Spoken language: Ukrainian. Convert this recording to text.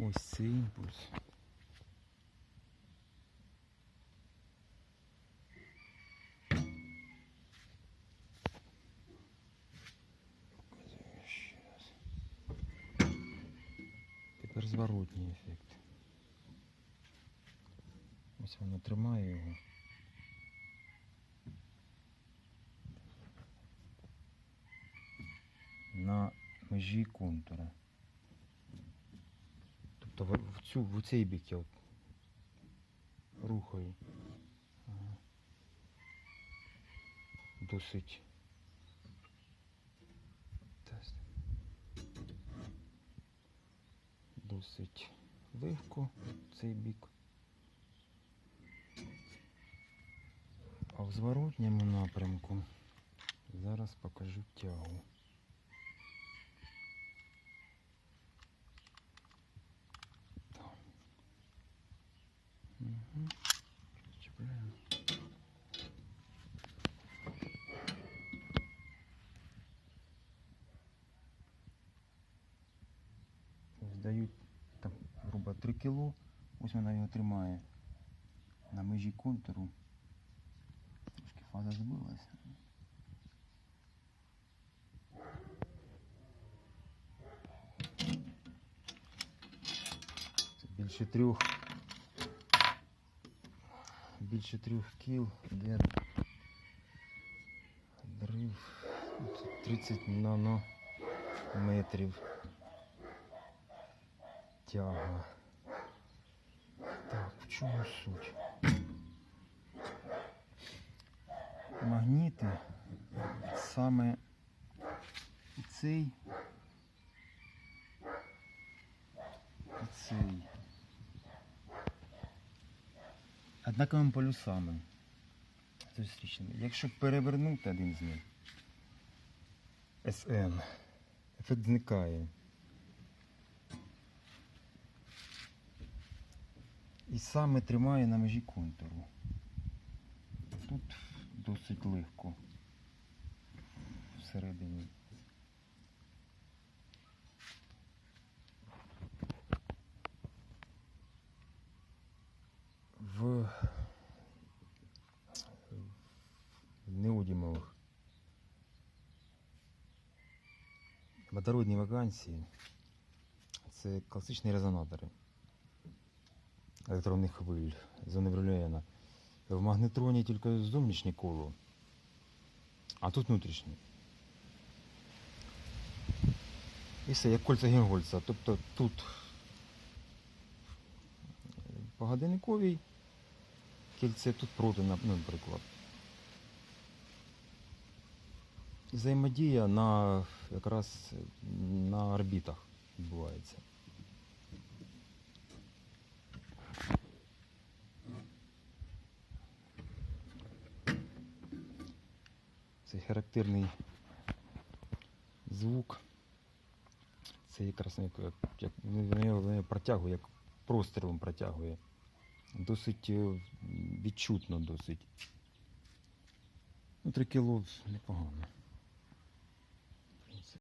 Ось цей імпульс. Тепер зворотній ефект. Ось воно тримає його. На межі контура. Тобто в, цю, в цей бік я от рухаю. Досить. Досить легко цей бік. А в зворотньому напрямку зараз покажу тягу. дають там, грубо 3 кіло. Ось вона його тримає на межі контуру. Трошки фаза збилася. Це більше трьох. Більше трьох кіл йде дрив. Тут 30 нанометрів тяга. Так, в чому суть? Магніти саме цей цей. Однаковими полюсами зустрічними. Якщо перевернути один з них, SN, ефект зникає. І саме тримає на межі контуру. Тут досить легко всередині. В водородні вакансії це класичні резонатори електронних хвиль зони. В магнетроні тільки зовнішнє коло, а тут внутрішнє. І все, як кольця Генгольца. Тобто тут по годинниковій кільце, тут проти, ну, наприклад. І Взаємодія на якраз на орбітах відбувається. Цей характерний звук. Це якраз як, як, протягує, як прострілом протягує. Досить е, відчутно досить. Ну, 3 кіло непогано.